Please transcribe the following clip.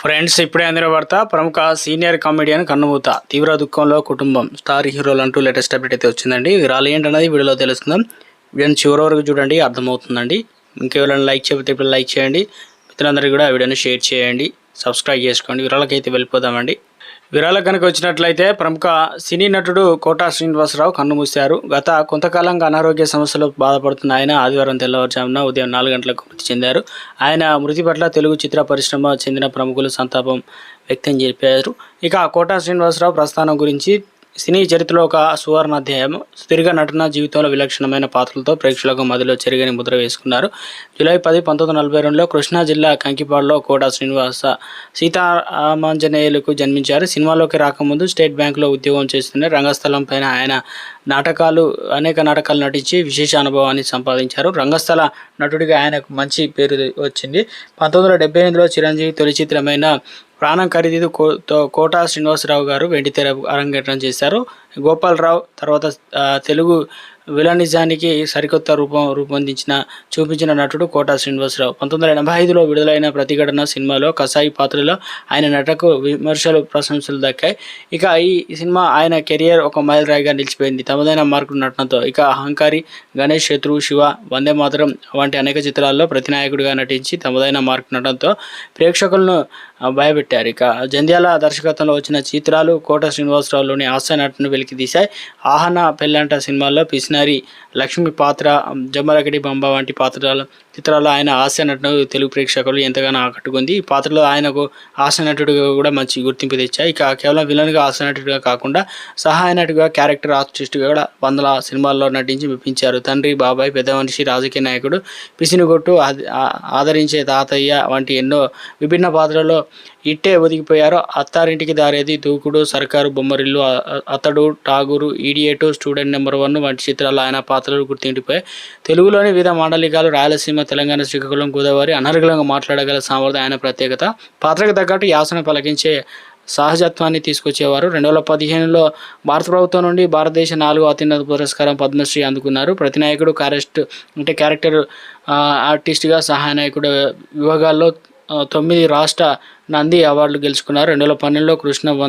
Friends ఇప్పుడే అందిన వార్త ప్రముఖ సీనియర్ కామెడియన్ కన్నుమూత తీవ్ర దుఃఖంలో కుటుంబం స్టార్ హీరోలు అంటూ లేటెస్ట్ అప్డేట్ అయితే వచ్చిందండి. వివరాలు ఏంటన్నది వీడియోలో తెలుస్తుందాం. వీడియోని చివరి వరకు చూడండి అర్థమవుతుందండి. ఇంకెవరైనా లైక్ చేయకపోతే ఇప్పుడు లైక్ చేయండి. మిత్రులందరికీ కూడా వీడియోని షేర్ చేయండి. సబ్స్క్రైబ్ చేసుకోండి. వివరాలకైతే వెళ్ళిపోదామండి. విరాళ కనుక వచ్చినట్లయితే ప్రముఖ సినీ నటుడు కోటా శ్రీనివాసరావు కన్నుమూశారు గత కొంతకాలంగా అనారోగ్య సమస్యలు బాధపడుతున్న ఆయన ఆదివారం తెల్లవారుజామున ఉదయం నాలుగు గంటలకు మృతి చెందారు. ఆయన మృతి పట్ల తెలుగు చిత్ర పరిశ్రమ చెందిన ప్రముఖులు సంతాపం వ్యక్తం చేశారు. ఇక కోటా శ్రీనివాసరావు ప్రస్థానం గురించి సినీ చరిత్రలో ఒక సువర్ణ అధ్యాయం సుదీర్ఘ నటన జీవితంలో విలక్షణమైన పాత్రలతో ప్రేక్షకులకు మదిలో చెరిగని ముద్ర వేసుకున్నారు. జూలై పది పంతొమ్మిది వందల నలభై రెండులో కృష్ణా జిల్లా కంకిపాడులో కోట శ్రీనివాస సీతారామాంజనేయులకు జన్మించారు. సినిమాలోకి రాకముందు స్టేట్ బ్యాంకులో ఉద్యోగం చేస్తున్న రంగస్థలం పైన ఆయన నాటకాలు అనేక నాటకాలు నటించి విశేష అనుభవాన్ని సంపాదించారు. రంగస్థల నటుడిగా ఆయనకు మంచి పేరు వచ్చింది. పంతొమ్మిది వందల డెబ్బై ఎనిమిదిలో చిరంజీవి తొలి చిత్రమైన ప్రాణం ఖరీదు కో తో- కోటా శ్రీనివాసరావు గారు వెండితెర అరంగేట్రం చేశారు. గోపాలరావు తర్వాత తెలుగు విలనిజానికి సరికొత్త రూపం రూపొందించిన చూపించిన నటుడు కోటా శ్రీనివాసరావు. పంతొమ్మిది వందల ఎనభై ఐదులో విడుదలైన ప్రతిఘటన సినిమాలో కసాయి పాత్రలో ఆయన నటకు విమర్శలు ప్రశంసలు దక్కాయి. ఇక ఈ సినిమా ఆయన కెరియర్ ఒక మైలురాయిగా నిలిచిపోయింది. తమదైన మార్కుడు నటనతో ఇక అహంకారి గణేష్ శత్రు శివ వందే మాతరం వంటి అనేక చిత్రాల్లో ప్రతినాయకుడిగా నటించి తమదైన మార్కు నటనతో ప్రేక్షకులను భయపెట్టారు. ఇక జంధ్యాల దర్శకత్వంలో వచ్చిన చిత్రాలు కోట శ్రీనివాసరావులోని హాస్య నటను వెలికితీశాయి. ఆహన పెళ్ళంట సినిమాల్లో పిసినారి లక్ష్మి పాత్ర జమ్మలగడి బంబ వంటి పాత్రల చిత్రాల్లో ఆయన హాస్య నటన తెలుగు ప్రేక్షకులు ఎంతగానో ఆకట్టుకుంది. ఈ పాత్రలో ఆయనకు హాస్య నటుడిగా కూడా మంచి గుర్తింపు తెచ్చాయి. ఇక కేవలం విలన్గా హాస్య నటుడిగా కాకుండా సహాయ నటుడిగా క్యారెక్టర్ ఆర్టిస్ట్గా కూడా వందల సినిమాల్లో నటించి మెప్పించారు. తండ్రి బాబాయ్ పెద్ద మనిషి రాజకీయ నాయకుడు పిసినిగొట్టు ఆదరించే తాతయ్య వంటి ఎన్నో విభిన్న పాత్రల్లో ఇట్టే ఒదిగిపోయారు Attarintiki Daredi Dookudu Sarkaru Bommarillu Athadu Tagore idiot student number one వంటి చిత్రాలు ఆయన పాత్రలు గుర్తిండిపోయాయి. తెలుగులోని వివిధ మాండలికాలు రాయలసీమ తెలంగాణ శ్రీకాకుళం గోదావరి అనర్గళంగా మాట్లాడగల సామర్థ్యం ఆయన ప్రత్యేకత. పాత్రకు తగ్గట్టు యాసన పలకించే సహజత్వాన్ని తీసుకొచ్చేవారు. రెండు వేల పదిహేనులో భారత ప్రభుత్వం నుండి భారతదేశ నాలుగో అత్యున్నత పురస్కారం పద్మశ్రీ అందుకున్నారు. ప్రతి నాయకుడు క్యారెస్ట్ అంటే క్యారెక్టర్ ఆర్టిస్ట్గా సహాయ నాయకుడు విభాగాల్లో తొమ్మిది రాష్ట్ర నంది అవార్డులు గెలుచుకున్నారు. రెండు వేల పన్నెండులో కృష్ణ వన్